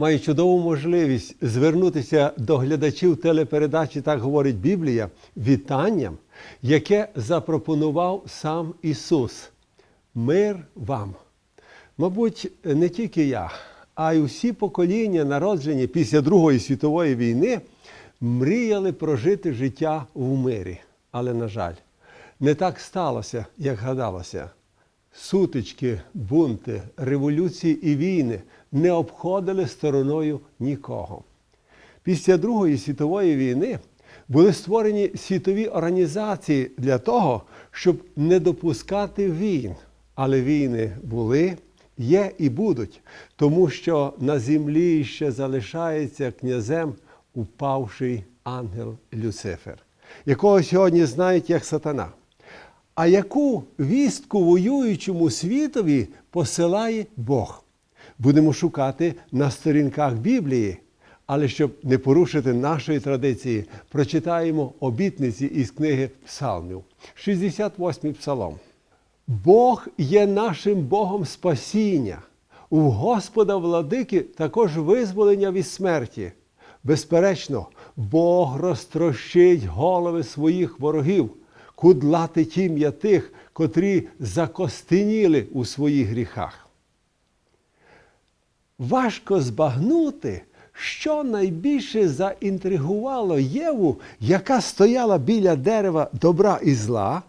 Маю чудову можливість звернутися до глядачів телепередачі Так говорить Біблія вітанням, яке запропонував сам Ісус. Мир вам. Мабуть, не тільки я, а й усі покоління, народжені після Другої світової війни, мріяли прожити життя в мирі. Але, на жаль, не так сталося, як гадалося. Сутички, бунти, революції і війни не обходили стороною нікого. Після Другої світової війни були створені світові організації для того, щоб не допускати війн. Але війни були, є і будуть, тому що на землі ще залишається князем упавший ангел Люцифер, якого сьогодні знають як сатана. А яку вістку воюючому світові посилає Бог? Будемо шукати на сторінках Біблії. Але щоб не порушити нашої традиції, прочитаємо обітниці із книги Псалмів, 68-й псалом. Бог є нашим Богом спасіння. У Господа владики також визволення від смерті. Безперечно, Бог розтрощить голови своїх ворогів, кудлати тім'я тих, котрі закостеніли у своїх гріхах. Важко збагнути, що найбільше заінтригувало Єву, яка стояла біля дерева добра і зла,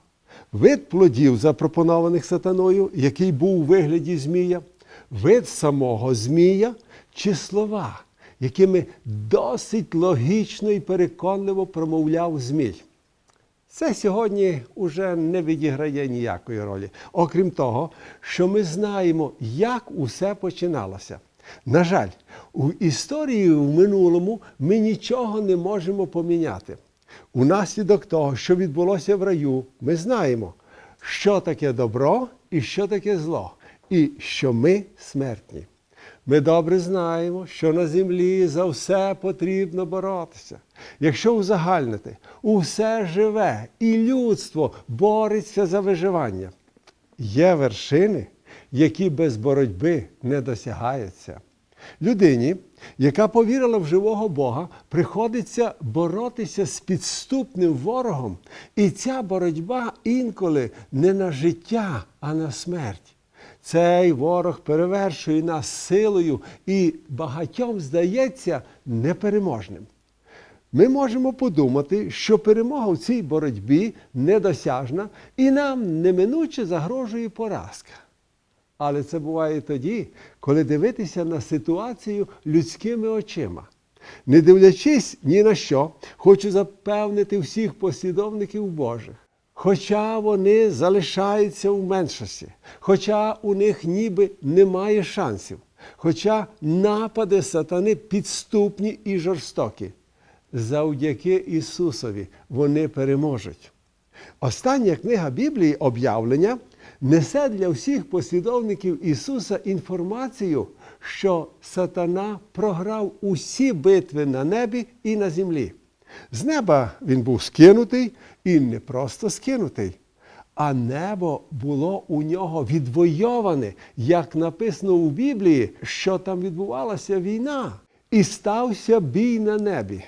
вид плодів, запропонованих сатаною, який був у вигляді Змія, вид самого Змія чи слова, якими досить логічно і переконливо промовляв Змій. Це сьогодні уже не відіграє ніякої ролі. Окрім того, що ми знаємо, як усе починалося. На жаль, у історії в минулому ми нічого не можемо поміняти. Унаслідок того, що відбулося в раю, ми знаємо, що таке добро і що таке зло, і що ми смертні. Ми добре знаємо, що на землі за все потрібно боротися. Якщо узагальнити, усе живе і людство бореться за виживання. Є вершини, які без боротьби не досягаються. Людині, яка повірила в живого Бога, приходиться боротися з підступним ворогом, і ця боротьба інколи не на життя, а на смерть. Цей ворог перевершує нас силою і багатьом здається непереможним. Ми можемо подумати, що перемога в цій боротьбі недосяжна і нам неминуче загрожує поразка. Але це буває тоді, коли дивитися на ситуацію людськими очима. Не дивлячись ні на що, хочу запевнити всіх послідовників Божих. Хоча вони залишаються в меншості, хоча у них ніби немає шансів, хоча напади сатани підступні і жорстокі, завдяки Ісусові вони переможуть. Остання книга Біблії об'явлення несе для всіх послідовників Ісуса інформацію, що сатана програв усі битви на небі і на землі. З неба він був скинутий і не просто скинутий, а небо було у нього відвойоване, як написано у Біблії, що там відбувалася війна, і стався бій на небі.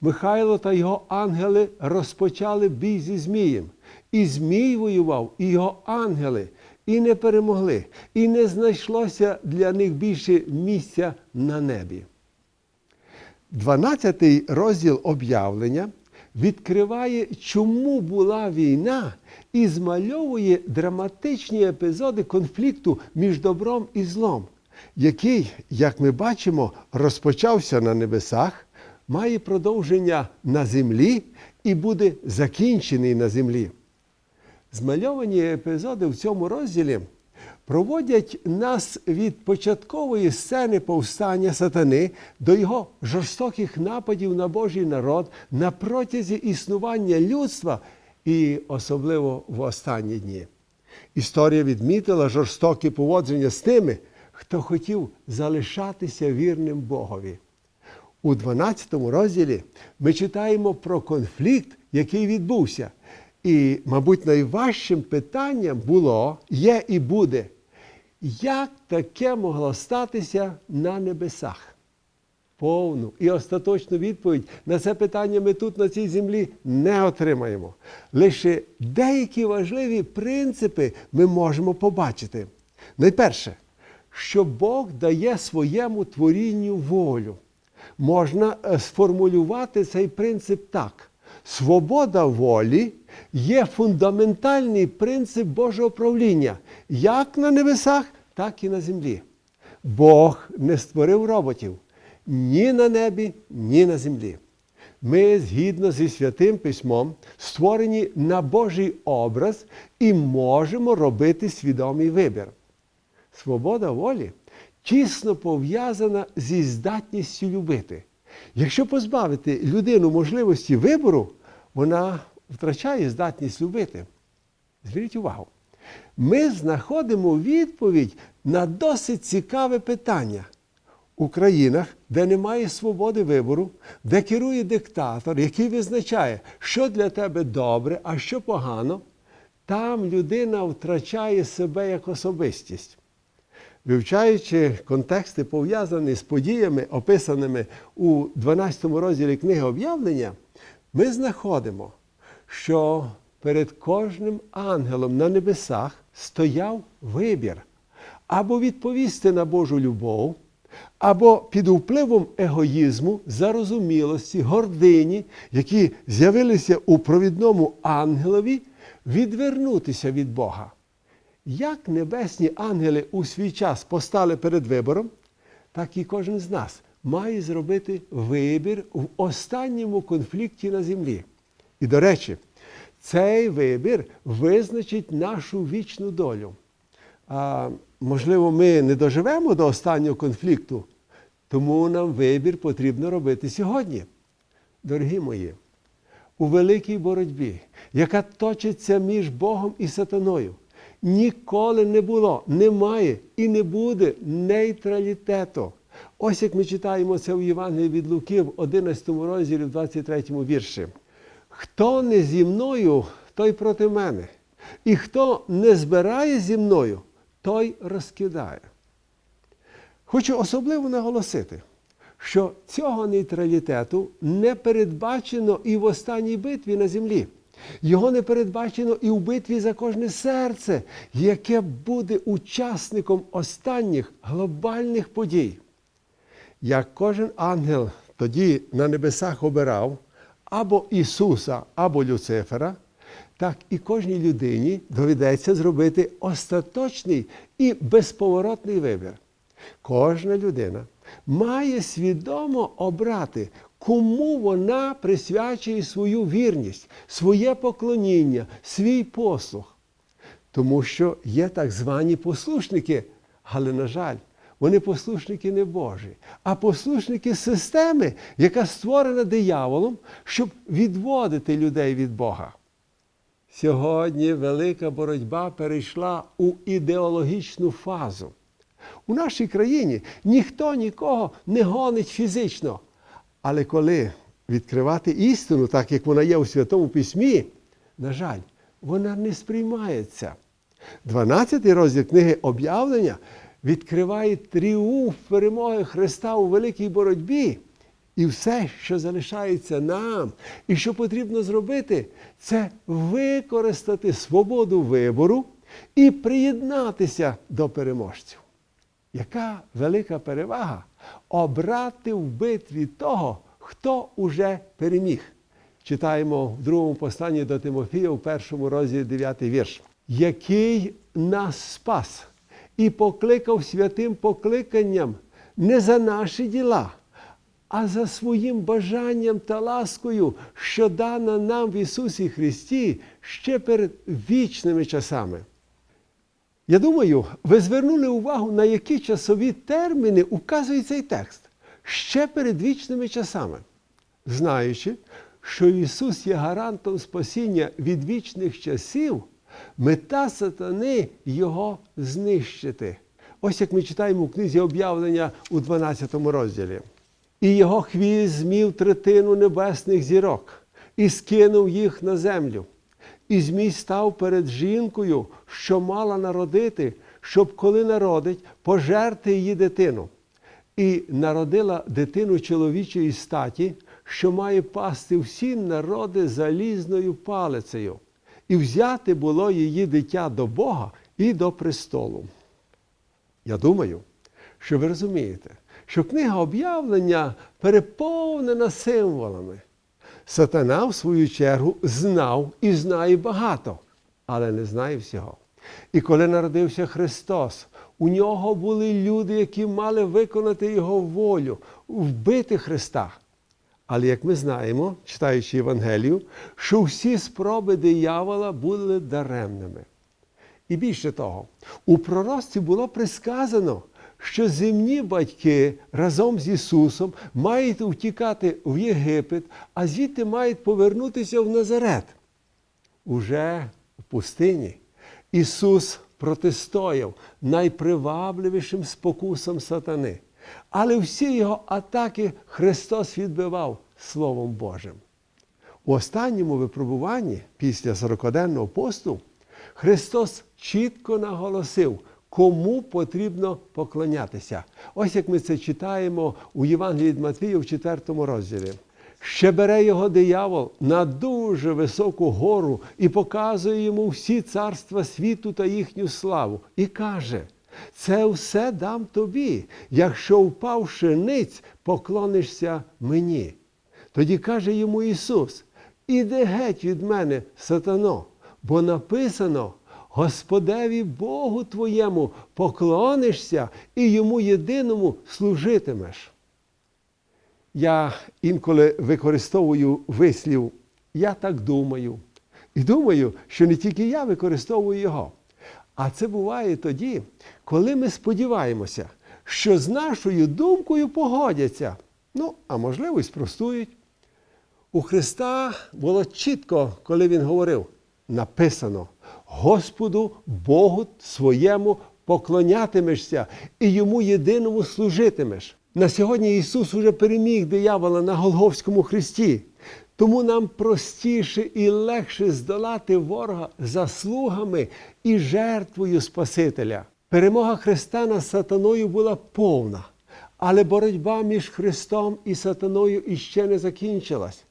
Михайло та його ангели розпочали бій зі Змієм. І Змій воював, і його ангели, і не перемогли, і не знайшлося для них більше місця на небі. 12 розділ об'явлення відкриває, чому була війна, і змальовує драматичні епізоди конфлікту між добром і злом, який, як ми бачимо, розпочався на небесах, має продовження на землі і буде закінчений на землі. Змальовані епізоди в цьому розділі проводять нас від початкової сцени повстання сатани до його жорстоких нападів на Божий народ на протязі існування людства і особливо в останні дні. Історія відмітила жорстоке поводження з тими, хто хотів залишатися вірним Богові. У 12 розділі ми читаємо про конфлікт, який відбувся. І, мабуть, найважчим питанням було, є і буде, як таке могло статися на небесах? повну і остаточну відповідь на це питання ми тут, на цій землі, не отримаємо. Лише деякі важливі принципи ми можемо побачити. Найперше, що Бог дає своєму творінню волю. Можна е, сформулювати цей принцип так: свобода волі є фундаментальний принцип Божого правління як на небесах, так і на землі. Бог не створив роботів ні на небі, ні на землі. Ми, згідно зі святим письмом, створені на Божий образ і можемо робити свідомий вибір. Свобода волі тісно пов'язана зі здатністю любити. Якщо позбавити людину можливості вибору, вона втрачає здатність любити. Зверніть увагу. Ми знаходимо відповідь на досить цікаве питання. У країнах, де немає свободи вибору, де керує диктатор, який визначає, що для тебе добре, а що погано, там людина втрачає себе як особистість. Вивчаючи контексти, пов'язані з подіями, описаними у 12 розділі книги об'явлення, ми знаходимо, що перед кожним ангелом на небесах стояв вибір або відповісти на Божу любов, або під впливом егоїзму, зарозумілості, гордині, які з'явилися у провідному ангелові, відвернутися від Бога. Як небесні ангели у свій час постали перед вибором, так і кожен з нас має зробити вибір в останньому конфлікті на землі. І, до речі, цей вибір визначить нашу вічну долю. А, можливо, ми не доживемо до останнього конфлікту, тому нам вибір потрібно робити сьогодні. Дорогі мої, у великій боротьбі, яка точиться між Богом і сатаною, ніколи не було, немає і не буде нейтралітету. Ось як ми читаємо це у Євангелії від Луки в 11 розділі, в 23 вірші. Хто не зі мною, той проти мене. І хто не збирає зі мною, той розкидає. Хочу особливо наголосити, що цього нейтралітету не передбачено і в останній битві на землі. Його не передбачено і в битві за кожне серце, яке буде учасником останніх глобальних подій. Як кожен ангел тоді на небесах обирав або Ісуса, або Люцифера, так і кожній людині доведеться зробити остаточний і безповоротний вибір. Кожна людина має свідомо обрати, кому вона присвячує свою вірність, своє поклоніння, свій послух. Тому що є так звані послушники, але, на жаль, вони послушники не Божі, а послушники системи, яка створена дияволом, щоб відводити людей від Бога. Сьогодні велика боротьба перейшла у ідеологічну фазу. У нашій країні ніхто нікого не гонить фізично. Але коли відкривати істину, так як вона є у Святому Письмі, на жаль, вона не сприймається. 12 розділ книги об'явлення відкриває тріумф перемоги Христа у великій боротьбі. І все, що залишається нам, і що потрібно зробити, це використати свободу вибору і приєднатися до переможців. Яка велика перевага обрати в битві того, хто уже переміг. Читаємо в другому посланні до Тимофія, у першому розділі 9 вірш, який нас спас і покликав святим покликанням не за наші діла, а за своїм бажанням та ласкою, що дана нам в Ісусі Христі ще перед вічними часами. Я думаю, ви звернули увагу, на які часові терміни указує цей текст ще перед вічними часами, знаючи, що Ісус є гарантом спасіння від вічних часів, мета сатани Його знищити. Ось як ми читаємо у книзі об'явлення у 12 розділі. І його хвіст змів третину небесних зірок і скинув їх на землю. І Змій став перед жінкою, що мала народити, щоб коли народить, пожерти її дитину. і народила дитину чоловічої статі, що має пасти всі народи залізною палицею, і взяти було її дитя до Бога і до престолу. Я думаю, що ви розумієте, що книга об'явлення переповнена символами. Сатана, в свою чергу, знав і знає багато, але не знає всього. І коли народився Христос, у нього були люди, які мали виконати Його волю, вбити Христа. Але як ми знаємо, читаючи Євангелію, що всі спроби диявола були даремними. І більше того, у прорості було присказано, що земні батьки разом з Ісусом мають втікати в Єгипет, а звідти мають повернутися в Назарет. Уже в пустині Ісус протистояв найпривабливішим спокусам сатани. Але всі його атаки Христос відбивав Словом Божим. У останньому випробуванні після 40-денного посту Христос чітко наголосив, кому потрібно поклонятися. Ось як ми це читаємо у Євангелії від Матвія в 4 розділі. Ще бере його диявол на дуже високу гору і показує йому всі царства світу та їхню славу, і каже: це все дам тобі, якщо впавши ниць, поклонишся мені. Тоді каже йому Ісус: Іди геть від мене, сатано, бо написано: Господеві Богу твоєму поклонишся і йому єдиному служитимеш. Я інколи використовую вислів Я так думаю. І думаю, що не тільки я використовую його. А це буває тоді, коли ми сподіваємося, що з нашою думкою погодяться. Ну, а можливо, і спростують. У Христа було чітко, коли Він говорив, написано: Господу Богу своєму поклонятимешся і йому єдиному служитимеш. На сьогодні Ісус уже переміг диявола на Голговському хресті. Тому нам простіше і легше здолати ворога заслугами і жертвою Спасителя. Перемога Христа над сатаною була повна, але боротьба між Христом і сатаною іще не закінчилась,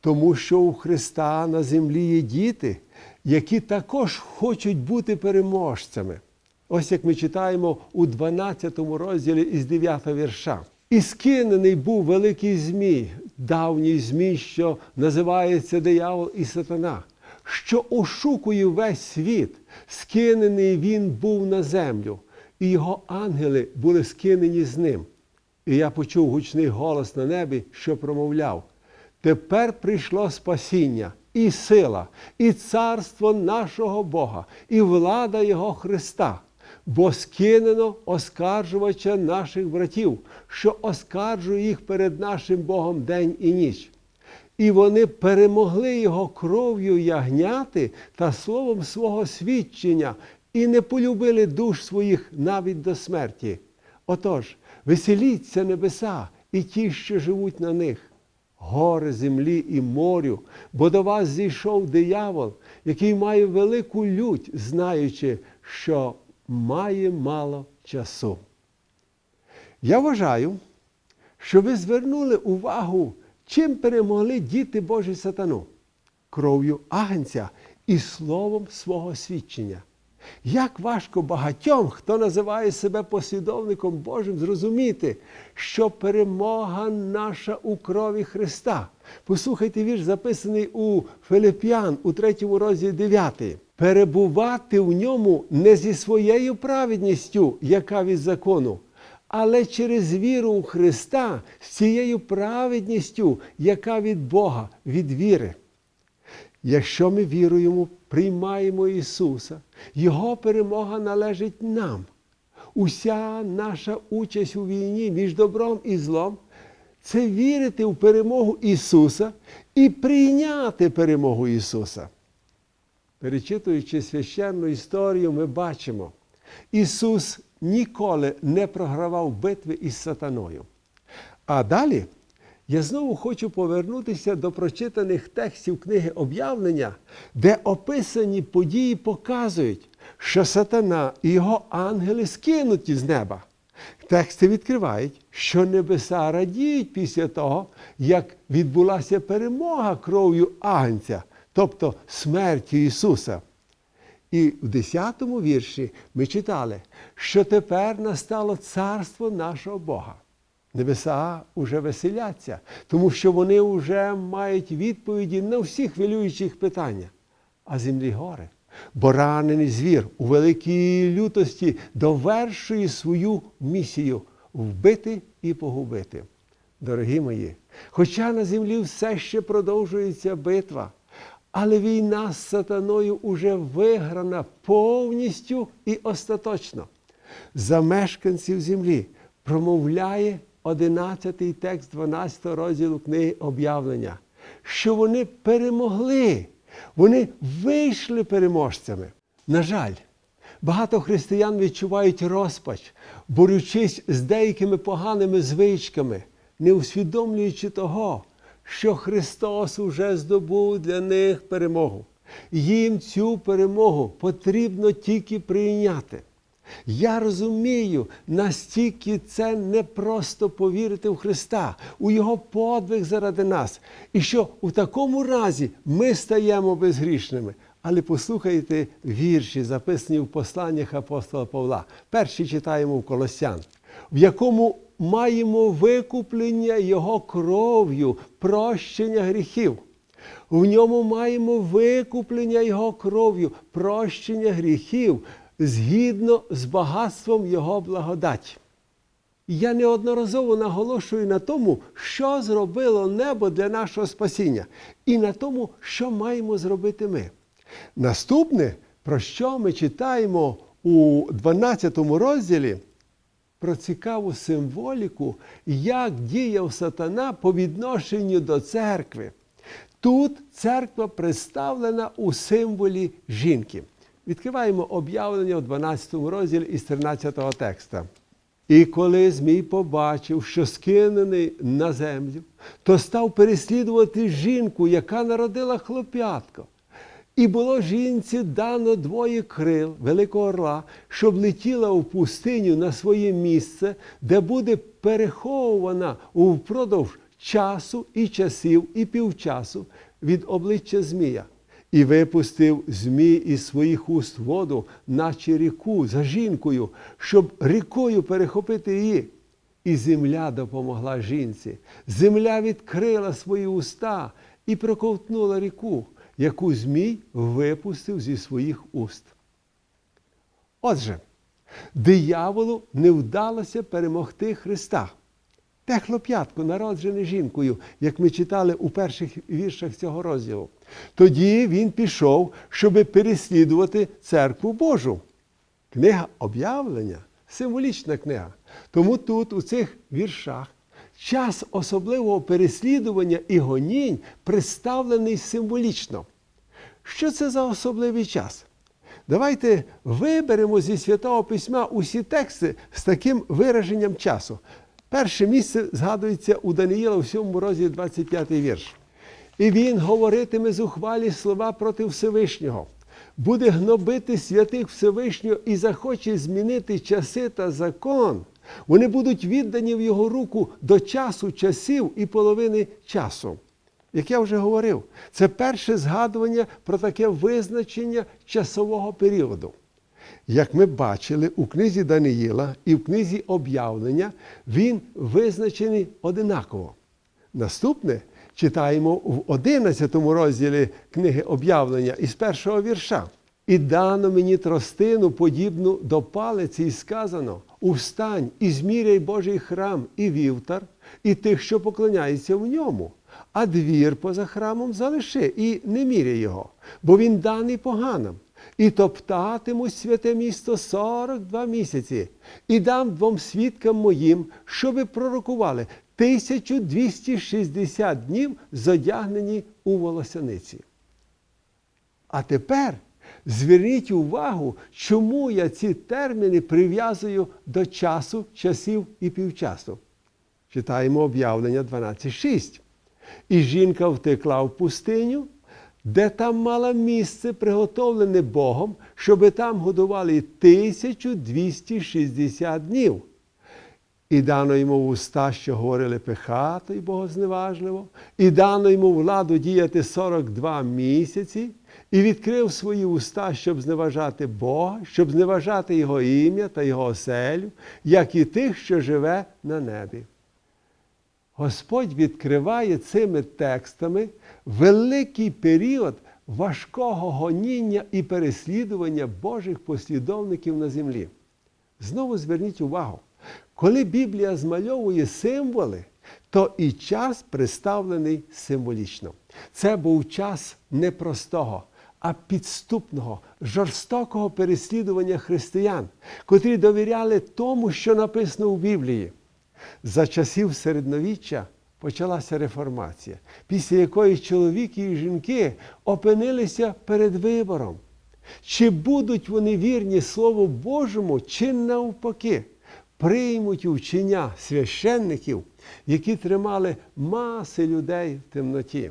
тому що у Христа на землі є діти, які також хочуть бути переможцями. Ось як ми читаємо у 12 розділі із 9 вірша. І скинений був великий Змій, давній Змій, що називається диявол і сатана, що ошукує весь світ. Скинений він був на землю, і його ангели були скинені з ним. І я почув гучний голос на небі, що промовляв: Тепер прийшло спасіння, і сила, і царство нашого Бога, і влада Його Христа бо скинено оскаржувача наших братів, що оскаржує їх перед нашим Богом день і ніч. І вони перемогли його кров'ю ягняти та словом свого свідчення, і не полюбили душ своїх навіть до смерті. Отож, веселіться небеса і ті, що живуть на них, гори землі і морю, бо до вас зійшов диявол, який має велику лють, знаючи, що має мало часу. Я вважаю, що ви звернули увагу, чим перемогли діти Божі сатану кров'ю агнця і словом свого свідчення. Як важко багатьом, хто називає себе послідовником Божим, зрозуміти, що перемога наша у крові Христа. Послухайте вірш, записаний у Филип'ян у 3 розділі 9. Перебувати в ньому не зі своєю праведністю, яка від закону, але через віру у Христа з цією праведністю, яка від Бога, від віри. Якщо ми віруємо, приймаємо Ісуса, Його перемога належить нам. Уся наша участь у війні між добром і злом це вірити в перемогу Ісуса і прийняти перемогу Ісуса. Перечитуючи священну історію, ми бачимо, Ісус ніколи не програвав битви із сатаною. А далі я знову хочу повернутися до прочитаних текстів книги об'явлення, де описані події показують, що сатана і його ангели скинуті з неба. Тексти відкривають, що небеса радіють після того, як відбулася перемога кров'ю Агнця, тобто смертю Ісуса. І в 10 вірші ми читали, що тепер настало царство нашого Бога. Небеса уже веселяться, тому що вони вже мають відповіді на всі хвилюючих питання. А землі горе, бо ранений звір у великій лютості довершує свою місію вбити і погубити. Дорогі мої, хоча на землі все ще продовжується битва, але війна з сатаною уже виграна повністю і остаточно. За мешканців землі промовляє 11 текст 12 розділу книги об'явлення, що вони перемогли, вони вийшли переможцями. На жаль, багато християн відчувають розпач, борючись з деякими поганими звичками, не усвідомлюючи того, що Христос уже здобув для них перемогу. Їм цю перемогу потрібно тільки прийняти. Я розумію, настільки це не просто повірити в Христа, у Його подвиг заради нас, і що у такому разі ми стаємо безгрішними. Але послухайте вірші, записані в посланнях апостола Павла. Перші читаємо в Колосян, в якому маємо викуплення Його кров'ю, прощення гріхів. В ньому маємо викуплення Його кров'ю, прощення гріхів згідно з багатством Його благодаті. Я неодноразово наголошую на тому, що зробило небо для нашого спасіння, і на тому, що маємо зробити ми. Наступне, про що ми читаємо у 12 розділі, про цікаву символіку, як діяв сатана по відношенню до церкви. Тут церква представлена у символі жінки. Відкриваємо об'явлення у 12 розділі із 13 текста. І коли Змій побачив, що скинений на землю, то став переслідувати жінку, яка народила хлоп'ятко. І було жінці дано двоє крил великого орла, щоб летіла в пустиню на своє місце, де буде переховувана впродовж часу і часів, і півчасу від обличчя Змія. І випустив Змій із своїх уст воду, наче ріку за жінкою, щоб рікою перехопити її. І земля допомогла жінці. Земля відкрила свої уста і проковтнула ріку, яку Змій випустив зі своїх уст. Отже, дияволу не вдалося перемогти Христа. Те хлоп'ятко, народжене жінкою, як ми читали у перших віршах цього розділу. Тоді він пішов, щоб переслідувати церкву Божу. Книга об'явлення символічна книга. Тому тут, у цих віршах, час особливого переслідування і гонінь представлений символічно. Що це за особливий час? Давайте виберемо зі Святого Письма усі тексти з таким вираженням часу. Перше місце згадується у Даниїла у 7 розділі 25 вірш. І він говоритиме зухвалі слова проти Всевишнього, буде гнобити святих Всевишнього і захоче змінити часи та закон. Вони будуть віддані в його руку до часу часів і половини часу. Як я вже говорив, це перше згадування про таке визначення часового періоду. Як ми бачили у книзі Даниїла і в книзі об'явлення, він визначений одинаково. Наступне читаємо в 11 розділі книги об'явлення із першого вірша. І дано мені тростину, подібну до палиці, і сказано: Устань і зміряй Божий храм і вівтар, і тих, що поклоняються в ньому. А двір поза храмом залиши і не міряй його, бо він даний поганим. І топтатимуть святе місто 42 місяці, і дам двом свідкам моїм, щоби пророкували 1260 днів зодягнені у волосяниці. А тепер зверніть увагу, чому я ці терміни прив'язую до часу, часів і півчасу. Читаємо об'явлення 12.6. І жінка втекла в пустиню, де там мала місце, приготовлене Богом, щоби там годували 1260 днів. І дано йому в уста, що говорили пихато і богозневажливо, і дано йому владу діяти 42 місяці, і відкрив свої уста, щоб зневажати Бога, щоб зневажати Його ім'я та Його оселю, як і тих, що живе на небі. Господь відкриває цими текстами великий період важкого гоніння і переслідування Божих послідовників на землі. Знову зверніть увагу, коли Біблія змальовує символи, то і час представлений символічно. Це був час непростого, а підступного, жорстокого переслідування християн, котрі довіряли тому, що написано у Біблії. За часів середньовіччя почалася реформація, після якої чоловіки і жінки опинилися перед вибором. Чи будуть вони вірні Слову Божому, чи навпаки, приймуть вчення священників, які тримали маси людей в темноті.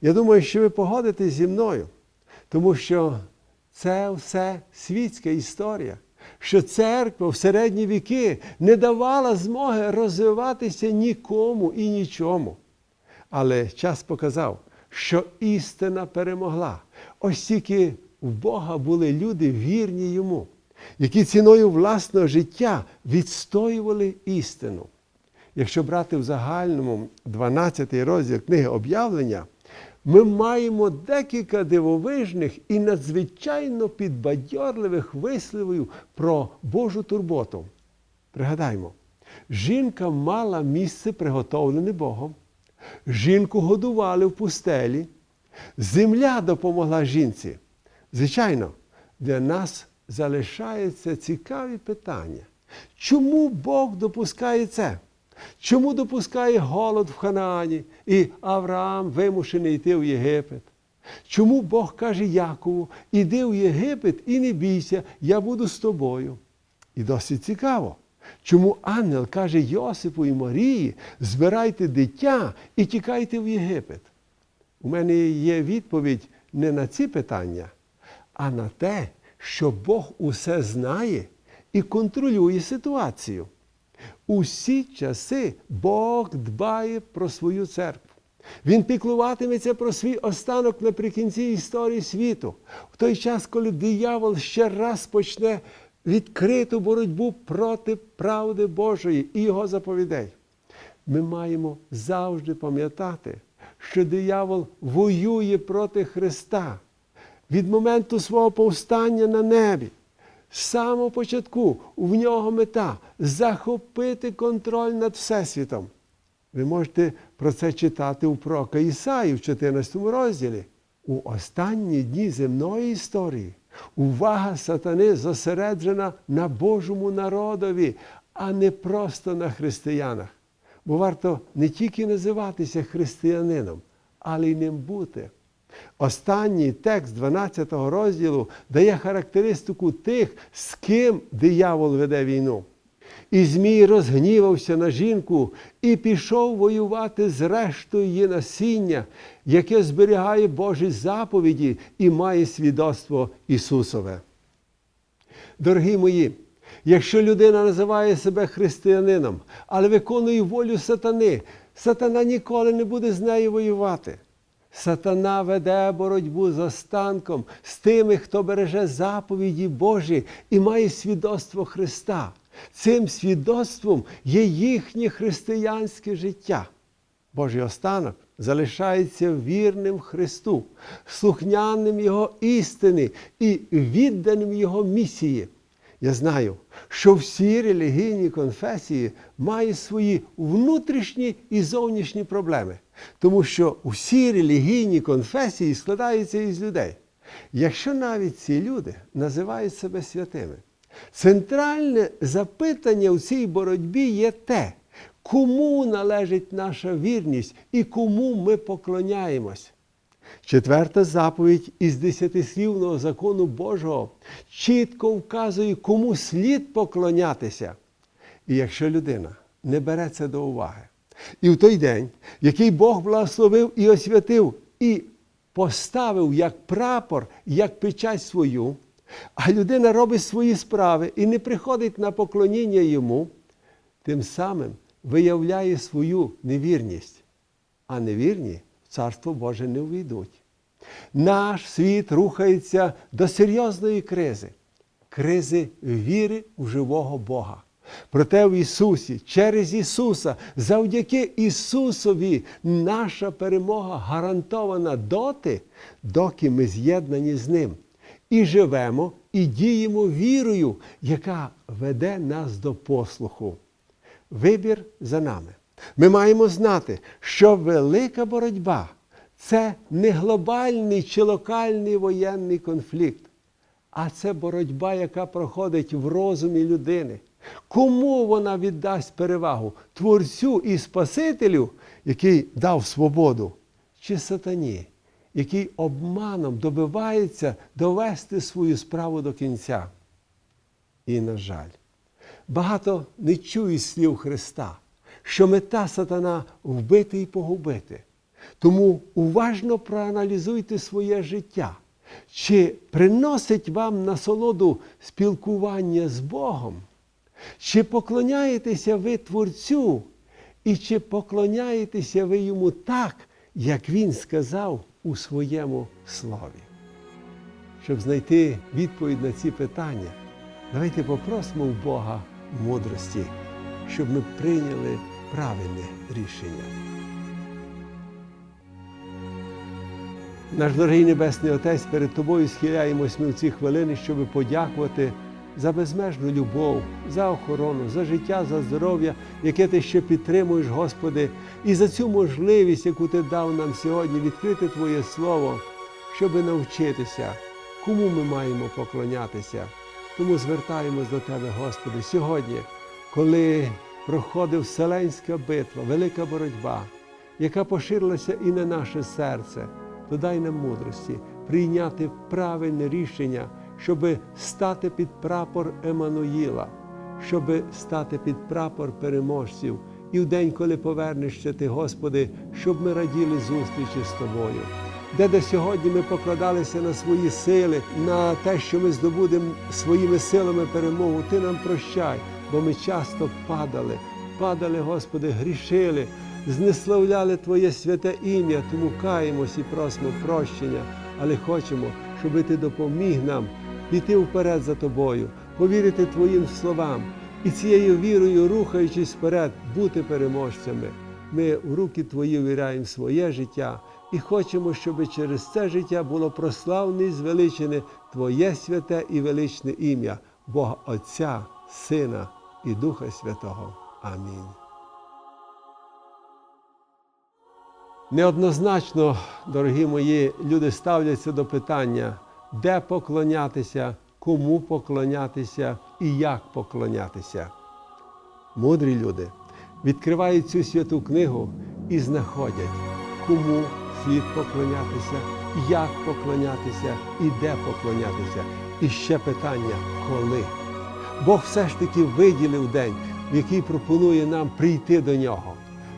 Я думаю, що ви погодитесь зі мною, тому що це все світська історія, що церква в середні віки не давала змоги розвиватися нікому і нічому. Але час показав, що істина перемогла. Ось тільки в Бога були люди вірні йому, які ціною власного життя відстоювали істину. Якщо брати в загальному 12 розділ книги об'явлення, ми маємо декілька дивовижних і надзвичайно підбадьорливих висловів про Божу турботу. Пригадаймо, жінка мала місце приготовлене Богом, жінку годували в пустелі, земля допомогла жінці. Звичайно, для нас залишаються цікаві питання. Чому Бог допускає це? Чому допускає голод в Ханаані і Авраам вимушений йти в Єгипет? Чому Бог каже Якову, іди в Єгипет і не бійся, я буду з тобою? І досить цікаво. Чому ангел каже Йосипу і Марії, збирайте дитя і тікайте в Єгипет? У мене є відповідь не на ці питання, а на те, що Бог усе знає і контролює ситуацію. Усі часи Бог дбає про свою церкву. Він піклуватиметься про свій останок наприкінці історії світу, в той час, коли диявол ще раз почне відкриту боротьбу проти правди Божої і його заповідей. Ми маємо завжди пам'ятати, що диявол воює проти Христа від моменту свого повстання на небі. З самого початку в нього мета захопити контроль над Всесвітом. Ви можете про це читати у пророка Ісаї в 14 розділі. У останні дні земної історії увага сатани зосереджена на Божому народові, а не просто на християнах. Бо варто не тільки називатися християнином, але й ним бути. Останній текст 12 розділу дає характеристику тих, з ким диявол веде війну. І Змій розгнівався на жінку і пішов воювати з рештою її насіння, яке зберігає Божі заповіді і має свідоцтво Ісусове. Дорогі мої, якщо людина називає себе християнином, але виконує волю сатани, сатана ніколи не буде з нею воювати. Сатана веде боротьбу з останком, з тими, хто береже заповіді Божі і має свідоцтво Христа. Цим свідоцтвом є їхнє християнське життя. Божий останок залишається вірним Христу, слухняним Його істини і відданим Його місії. Я знаю, що всі релігійні конфесії мають свої внутрішні і зовнішні проблеми, тому що усі релігійні конфесії складаються із людей. Якщо навіть ці люди називають себе святими, центральне запитання у цій боротьбі є те, кому належить наша вірність і кому ми поклоняємось. Четверта заповідь із десятислівного закону Божого чітко вказує, кому слід поклонятися. І якщо людина не бере це до уваги, і в той день, який Бог благословив і освятив, і поставив як прапор, як печать свою, а людина робить свої справи і не приходить на поклоніння йому, тим самим виявляє свою невірність, а невірні в Царство Боже не увійдуть. Наш світ рухається до серйозної кризи, кризи віри в живого Бога. Проте в Ісусі, через Ісуса, завдяки Ісусові, наша перемога гарантована доти, доки ми з'єднані з Ним. І живемо, і діємо вірою, яка веде нас до послуху. Вибір за нами. Ми маємо знати, що велика боротьба це не глобальний чи локальний воєнний конфлікт, а це боротьба, яка проходить в розумі людини. Кому вона віддасть перевагу? Творцю і Спасителю, який дав свободу, чи сатані, який обманом добивається довести свою справу до кінця? І, на жаль, багато не чують слів Христа, що мета сатана вбити і погубити. Тому уважно проаналізуйте своє життя. Чи приносить вам насолоду спілкування з Богом? Чи поклоняєтеся ви Творцю? І чи поклоняєтеся ви йому так, як Він сказав у своєму слові? Щоб знайти відповідь на ці питання, давайте попросимо в Бога мудрості, щоб ми прийняли правильне рішення. Наш дорогий Небесний Отець, перед Тобою схиляємось ми в ці хвилини, щоб подякувати за безмежну любов, за охорону, за життя, за здоров'я, яке ти ще підтримуєш, Господи, і за цю можливість, яку Ти дав нам сьогодні відкрити Твоє Слово, щоб навчитися, кому ми маємо поклонятися. Тому звертаємось до Тебе, Господи, сьогодні, коли проходить вселенська битва, велика боротьба, яка поширилася і на наше серце, то дай нам мудрості прийняти правильне рішення, щоб стати під прапор Еммануїла, щоб стати під прапор переможців. І в день, коли повернешся ти, Господи, щоб ми раділи зустрічі з Тобою. Де до сьогодні ми покладалися на свої сили, на те, що ми здобудемо своїми силами перемогу, Ти нам прощай, бо ми часто падали, падали, Господи, грішили, знеславляли Твоє святе ім'я, тому каємось і просимо прощення, але хочемо, щоб Ти допоміг нам піти вперед за Тобою, повірити Твоїм словам і цією вірою, рухаючись вперед, бути переможцями. Ми в руки Твої віряємо своє життя і хочемо, щоб через це життя було прославне і звеличене Твоє святе і величне ім'я, Бога Отця, Сина і Духа Святого. Амінь. Неоднозначно, дорогі мої, люди ставляться до питання, де поклонятися, кому поклонятися і як поклонятися. Мудрі люди відкривають цю святу книгу і знаходять, кому слід поклонятися, як поклонятися і де поклонятися. І ще питання коли. Бог все ж таки виділив день, в який пропонує нам прийти до нього,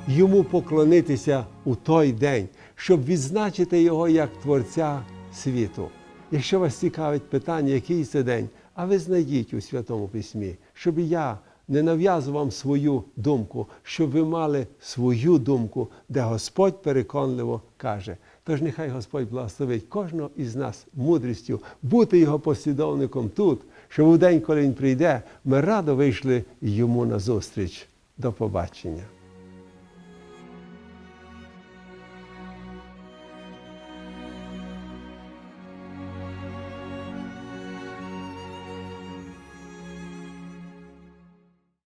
йому поклонитися у той день, щоб відзначити його як Творця світу. Якщо вас цікавить питання, який це день, а ви знайдіть у Святому Письмі, щоб я не нав'язував свою думку, щоб ви мали свою думку, де Господь переконливо каже. Тож нехай Господь благословить кожного із нас мудрістю бути його послідовником тут, щоб у день, коли він прийде, ми радо вийшли йому назустріч. До побачення.